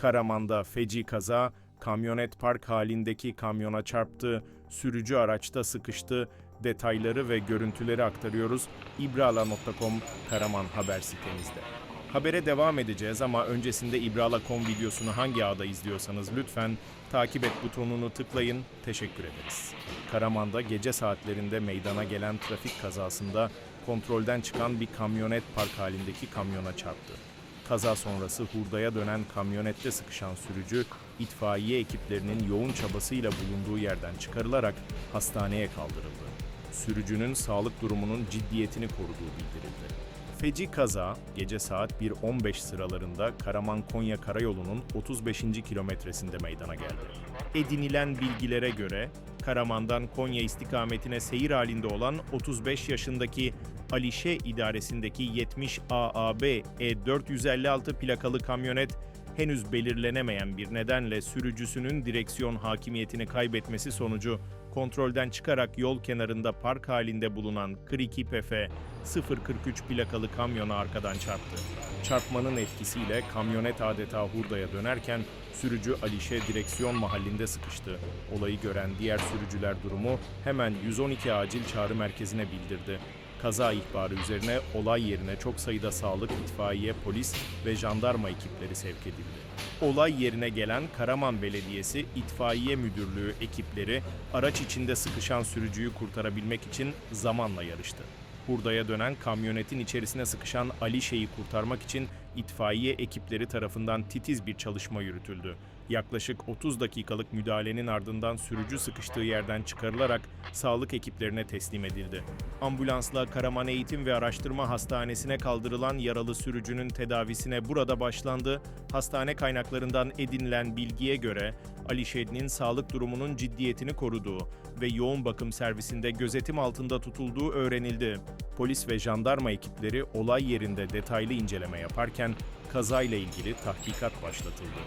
Karaman'da feci kaza, kamyonet park halindeki kamyona çarptı, sürücü araçta sıkıştı. Detayları ve görüntüleri aktarıyoruz. İbrala.com Karaman haber sitemizde. Habere devam edeceğiz ama öncesinde İbrala.com videosunu hangi ağda izliyorsanız lütfen takip et butonunu tıklayın. Teşekkür ederiz. Karaman'da gece saatlerinde meydana gelen trafik kazasında kontrolden çıkan bir kamyonet park halindeki kamyona çarptı. Kaza sonrası hurdaya dönen kamyonette sıkışan sürücü, itfaiye ekiplerinin yoğun çabasıyla bulunduğu yerden çıkarılarak hastaneye kaldırıldı. Sürücünün sağlık durumunun ciddiyetini koruduğu bildirildi. Feci kaza gece saat 1.15 sıralarında Karaman-Konya Karayolu'nun 35. kilometresinde meydana geldi. Edinilen bilgilere göre Karaman'dan Konya istikametine seyir halinde olan 35 yaşındaki Alişe idaresindeki 70 AAB E456 plakalı kamyonet henüz belirlenemeyen bir nedenle sürücüsünün direksiyon hakimiyetini kaybetmesi sonucu kontrolden çıkarak yol kenarında park halinde bulunan 42 PF 043 plakalı kamyona arkadan çarptı. Çarpmanın etkisiyle kamyonet adeta hurdaya dönerken sürücü Alişe direksiyon mahallinde sıkıştı. Olayı gören diğer sürücüler durumu hemen 112 acil çağrı merkezine bildirdi. Kaza ihbarı üzerine olay yerine çok sayıda sağlık, itfaiye, polis ve jandarma ekipleri sevk edildi. Olay yerine gelen Karaman Belediyesi İtfaiye Müdürlüğü ekipleri araç içinde sıkışan sürücüyü kurtarabilmek için zamanla yarıştı. Hurdaya dönen kamyonetin içerisine sıkışan Ali Şey'i kurtarmak için itfaiye ekipleri tarafından titiz bir çalışma yürütüldü. Yaklaşık 30 dakikalık müdahalenin ardından sürücü sıkıştığı yerden çıkarılarak sağlık ekiplerine teslim edildi. Ambulansla Karaman Eğitim ve Araştırma Hastanesi'ne kaldırılan yaralı sürücünün tedavisine burada başlandı. Hastane kaynaklarından edinilen bilgiye göre Ali Şed'in sağlık durumunun ciddiyetini koruduğu ve yoğun bakım servisinde gözetim altında tutulduğu öğrenildi. Polis ve jandarma ekipleri olay yerinde detaylı inceleme yaparken kazayla ilgili tahkikat başlatıldı.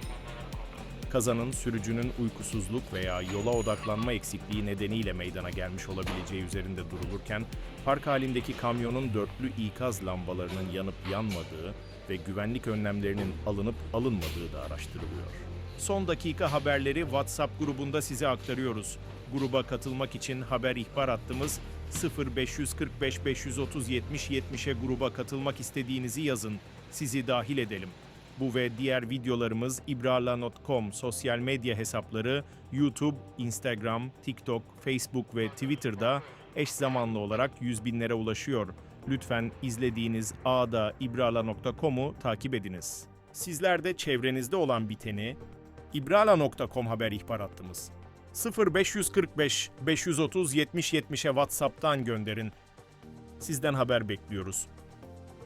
Kazanın sürücünün uykusuzluk veya yola odaklanma eksikliği nedeniyle meydana gelmiş olabileceği üzerinde durulurken, park halindeki kamyonun dörtlü ikaz lambalarının yanıp yanmadığı ve güvenlik önlemlerinin alınıp alınmadığı da araştırılıyor. Son dakika haberleri WhatsApp grubunda size aktarıyoruz. Gruba katılmak için haber ihbar hattımız 0545 530 70 70'e gruba katılmak istediğinizi yazın. Sizi dahil edelim. Bu ve diğer videolarımız ibrala.com sosyal medya hesapları YouTube, Instagram, TikTok, Facebook ve Twitter'da eş zamanlı olarak yüz binlere ulaşıyor. Lütfen izlediğiniz ağda ibrala.com'u takip ediniz. Sizler de çevrenizde olan biteni ibrala.com haber ihbar hattımız 0545 530 70 70'e WhatsApp'tan gönderin. Sizden haber bekliyoruz.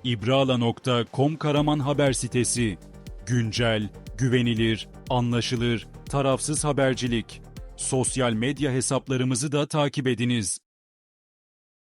İbrala.com Karaman haber sitesi. Güncel, güvenilir, anlaşılır, tarafsız habercilik. Sosyal medya hesaplarımızı da takip ediniz.